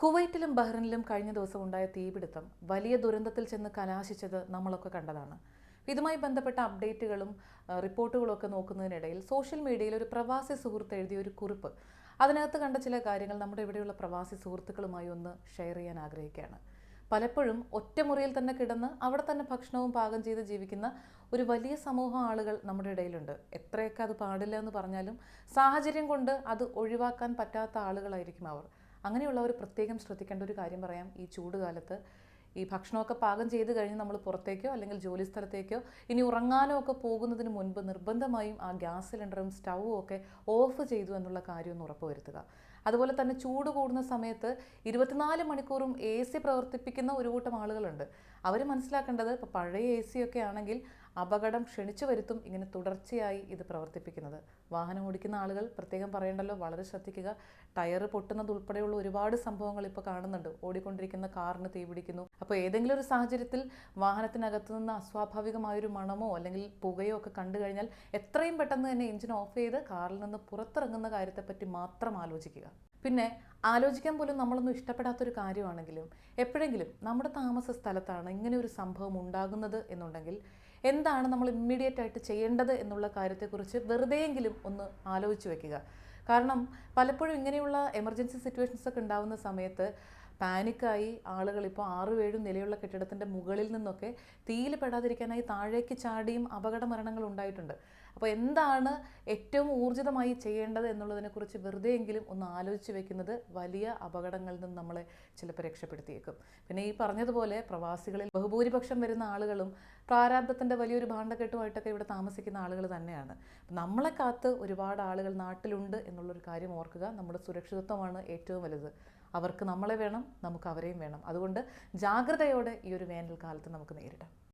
കുവൈറ്റിലും ബഹ്റിനിലും കഴിഞ്ഞ ദിവസം ഉണ്ടായ തീപിടുത്തം വലിയ ദുരന്തത്തിൽ ചെന്ന് കലാശിച്ചത് നമ്മളൊക്കെ കണ്ടതാണ്. ഇതുമായി ബന്ധപ്പെട്ട അപ്ഡേറ്റുകളും റിപ്പോർട്ടുകളൊക്കെ നോക്കുന്നതിനിടയിൽ സോഷ്യൽ മീഡിയയിൽ ഒരു പ്രവാസി സുഹൃത്ത് എഴുതിയ ഒരു കുറിപ്പ്. അതിനകത്ത് കണ്ട ചില കാര്യങ്ങൾ നമ്മുടെ ഇവിടെയുള്ള പ്രവാസി സുഹൃത്തുക്കളുമായി ഒന്ന് ഷെയർ ചെയ്യാൻ ആഗ്രഹിക്കുകയാണ്. പലപ്പോഴും ഒറ്റമുറിയിൽ തന്നെ കിടന്ന് അവിടെ തന്നെ ഭക്ഷണവും പാകം ചെയ്ത് ജീവിക്കുന്ന ഒരു വലിയ സമൂഹം ആളുകൾ നമ്മുടെ ഇടയിലുണ്ട്. എത്രയൊക്കെ അത് പാടില്ല എന്ന് പറഞ്ഞാലും സാഹചര്യം കൊണ്ട് അത് ഒഴിവാക്കാൻ പറ്റാത്ത ആളുകളായിരിക്കും അവർ. അങ്ങനെയുള്ളവർ പ്രത്യേകം ശ്രദ്ധിക്കേണ്ട ഒരു കാര്യം പറയാം. ഈ ചൂട് ചൂടുകാലത്ത് ഈ ഭക്ഷണമൊക്കെ പാകം ചെയ്ത് കഴിഞ്ഞ് നമ്മൾ പുറത്തേക്കോ അല്ലെങ്കിൽ ജോലി സ്ഥലത്തേക്കോ ഇനി ഉറങ്ങാനോ ഒക്കെ പോകുന്നതിന് മുൻപ് നിർബന്ധമായും ആ ഗ്യാസ് സിലിണ്ടറും സ്റ്റൗവും ഒക്കെ ഓഫ് ചെയ്തു എന്നുള്ള കാര്യം ഒന്ന് ഉറപ്പുവരുത്തുക. അതുപോലെ തന്നെ ചൂട് കൂടുന്ന സമയത്ത് ഇരുപത്തിനാല് മണിക്കൂറും എ സി പ്രവർത്തിപ്പിക്കുന്ന ഒരു കൂട്ടം ആളുകളുണ്ട്. അവർ മനസ്സിലാക്കേണ്ടത് ഇപ്പോൾ പഴയ എ സി ഒക്കെ ആണെങ്കിൽ അപകടം ക്ഷണിച്ചു വരുത്തും ഇങ്ങനെ തുടർച്ചയായി ഇത് പ്രവർത്തിപ്പിക്കുന്നത്. വാഹനം ഓടിക്കുന്ന ആളുകൾ പ്രത്യേകം പറയേണ്ടല്ലോ വളരെ ശ്രദ്ധിക്കുക. ടയർ പൊട്ടുന്നത് ഉൾപ്പെടെയുള്ള ഒരുപാട് സംഭവങ്ങൾ ഇപ്പോൾ കാണുന്നുണ്ട്. ഓടിക്കൊണ്ടിരിക്കുന്ന കാറിന് തീപിടിക്കുന്നു അപ്പോൾ ഏതെങ്കിലും ഒരു സാഹചര്യത്തിൽ വാഹനത്തിനകത്ത് നിന്ന് അസ്വാഭാവികമായൊരു മണമോ അല്ലെങ്കിൽ പുകയോ ഒക്കെ കണ്ടു കഴിഞ്ഞാൽ എത്രയും പെട്ടെന്ന് തന്നെ എഞ്ചിൻ ഓഫ് ചെയ്ത് കാറിൽ നിന്ന് പുറത്തിറങ്ങുന്ന കാര്യത്തെപ്പറ്റി മാത്രം ആലോചിക്കുക. പിന്നെ ആലോചിക്കാൻ പോലും നമ്മളൊന്നും ഇഷ്ടപ്പെടാത്തൊരു കാര്യമാണെങ്കിലും എപ്പോഴെങ്കിലും നമ്മുടെ താമസ സ്ഥലത്താണ് ഇങ്ങനെ ഒരു സംഭവം ഉണ്ടാകുന്നത് എന്നുണ്ടെങ്കിൽ എന്താണ് നമ്മൾ ഇമ്മീഡിയറ്റ് ആയിട്ട് ചെയ്യേണ്ടത് എന്നുള്ള കാര്യത്തെക്കുറിച്ച് വെറുതെയെങ്കിലും ഒന്ന് ആലോചിച്ച് വെക്കുക. കാരണം പലപ്പോഴും ഇങ്ങനെയുള്ള എമർജൻസി സിറ്റുവേഷൻസ് ഒക്കെ ഉണ്ടാകുന്ന സമയത്ത് പാനിക്കായി ആളുകൾ ഇപ്പോൾ ആറും ഏഴും നിലയുള്ള കെട്ടിടത്തിന്റെ മുകളിൽ നിന്നൊക്കെ തീയിൽ പെടാതിരിക്കാനായി താഴേക്ക് ചാടിയും അപകട മരണങ്ങൾ ഉണ്ടായിട്ടുണ്ട്. അപ്പോൾ എന്താണ് ഏറ്റവും ഊർജിതമായി ചെയ്യേണ്ടത് എന്നുള്ളതിനെക്കുറിച്ച് വെറുതെയെങ്കിലും ഒന്ന് ആലോചിച്ച് വെക്കുന്നത് വലിയ അപകടങ്ങളിൽ നിന്ന് നമ്മളെ ചിലപ്പോൾ രക്ഷപ്പെടുത്തിയേക്കും. പിന്നെ ഈ പറഞ്ഞതുപോലെ പ്രവാസികളിൽ ബഹുഭൂരിപക്ഷം വരുന്ന ആളുകളും പ്രാരാബ്ധത്തിന്റെ വലിയൊരു ഭാണ്ഡക്കെട്ടുമായിട്ടൊക്കെ ഇവിടെ താമസിക്കുന്ന ആളുകൾ തന്നെയാണ്. നമ്മളെ കാത്ത് ഒരുപാട് ആളുകൾ നാട്ടിലുണ്ട് എന്നുള്ളൊരു കാര്യം ഓർക്കുക. നമ്മുടെ സുരക്ഷിതത്വമാണ് ഏറ്റവും വലുത്. അവർക്ക് നമ്മളെ വേണം നമുക്ക് അവരെയും വേണം. അതുകൊണ്ട് ജാഗ്രതയോടെ ഈ ഒരു വേനൽക്കാലത്ത് നമുക്ക് നേരിടാം.